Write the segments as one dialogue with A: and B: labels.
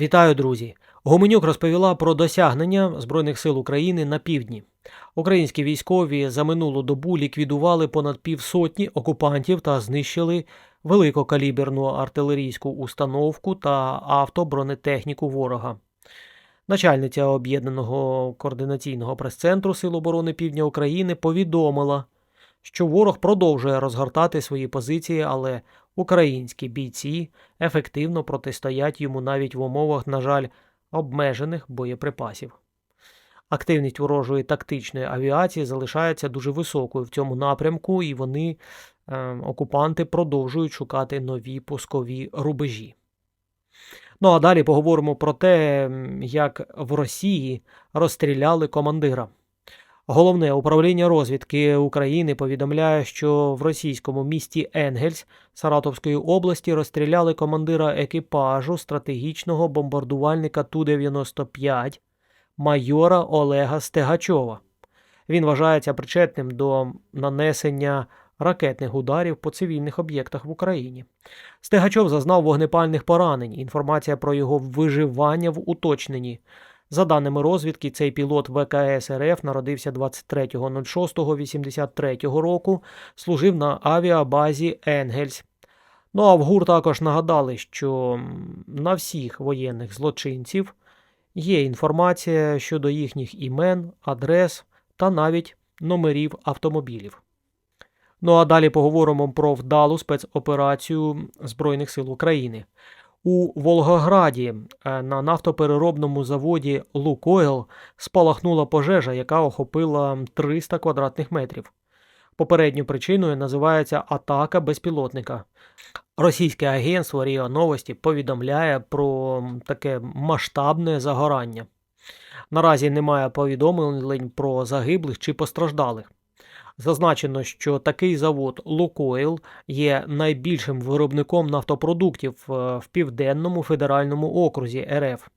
A: Вітаю, друзі! Гуменюк розповіла про досягнення Збройних сил України на півдні. Українські військові за минулу добу ліквідували понад півсотні окупантів та знищили великокаліберну артилерійську установку та автобронетехніку ворога. Начальниця об'єднаного координаційного прес-центру Сил оборони Півдня України повідомила, що ворог продовжує розгортати свої позиції, але українські бійці ефективно протистоять йому навіть в умовах, на жаль, обмежених боєприпасів. Активність ворожої тактичної авіації залишається дуже високою в цьому напрямку, і вони, е, окупанти, продовжують шукати нові пускові рубежі. Ну а далі поговоримо про те, як в Росії розстріляли командира. Головне управління розвідки України повідомляє, що в російському місті Енгельс Саратовської області розстріляли командира екіпажу стратегічного бомбардувальника Ту-95 майора Олега Стегачова. Він вважається причетним до нанесення ракетних ударів по цивільних об'єктах в Україні. Стегачов зазнав вогнепальних поранень. Інформація про його виживання в уточненні. За даними розвідки, цей пілот ВКС РФ народився 23.06.83 року, служив на авіабазі Енгельс. Ну а в ГУР також нагадали, що на всіх воєнних злочинців є інформація щодо їхніх імен, адрес та навіть номерів автомобілів. Ну а далі поговоримо про вдалу спецоперацію Збройних сил України. У Волгограді е, на нафтопереробному заводі Лукойл спалахнула пожежа, яка охопила 300 квадратних метрів. Попередньою причиною називається атака безпілотника. Російське агентство Ріо Новості повідомляє про таке масштабне загорання. Наразі немає повідомлень про загиблих чи постраждалих. Зазначено, що такий завод Лукойл є найбільшим виробником нафтопродуктів е, в південному федеральному окрузі РФ.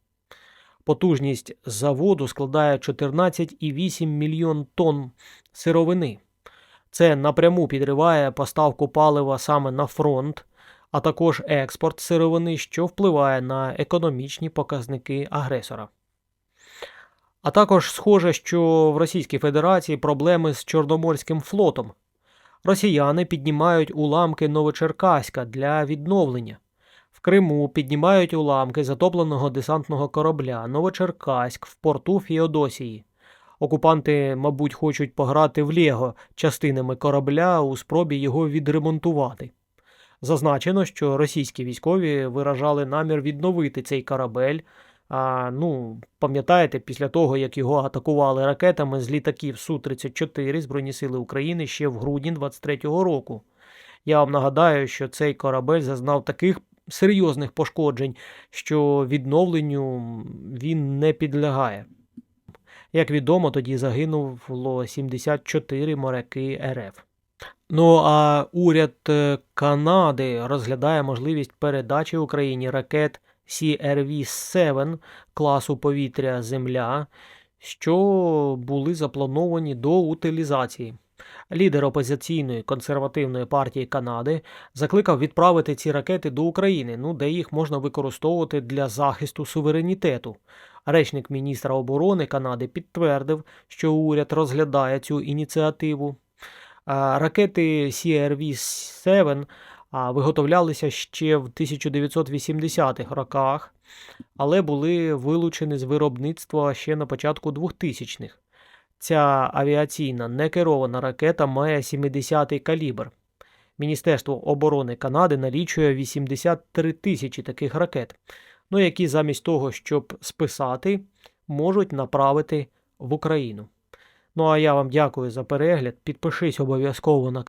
A: Потужність заводу складає 14,8 мільйон тонн сировини. Це напряму підриває поставку палива саме на фронт, а також експорт сировини, що впливає на економічні показники агресора. А також схоже, що в Російській Федерації проблеми з Чорноморським флотом. Росіяни піднімають уламки Новочеркаська для відновлення. В Криму піднімають уламки затопленого десантного корабля Новочеркаськ в порту Феодосії. Окупанти, мабуть, хочуть пограти в Лего частинами корабля у спробі його відремонтувати. Зазначено, що російські військові виражали намір відновити цей корабель. А, ну, пам'ятаєте, після того, як його атакували ракетами з літаків Су-34 Збройні Сили України ще в грудні 23-го року. Я вам нагадаю, що цей корабель зазнав таких серйозних пошкоджень, що відновленню він не підлягає. Як відомо, тоді загинуло 74 моряки РФ. Ну а уряд е, Канади розглядає можливість передачі Україні ракет CRV-7 класу повітря Земля, що були заплановані до утилізації. Лідер опозиційної консервативної партії Канади закликав відправити ці ракети до України, ну де їх можна використовувати для захисту суверенітету. Речник міністра оборони Канади підтвердив, що уряд розглядає цю ініціативу. Ракети CRV-7 а, виготовлялися ще в 1980-х роках, але були вилучені з виробництва ще на початку 2000-х. Ця авіаційна некерована ракета має 70-й калібр. Міністерство оборони Канади налічує 83 тисячі таких ракет, ну які замість того, щоб списати, можуть направити в Україну. Ну а я вам дякую за перегляд. Підпишись обов'язково на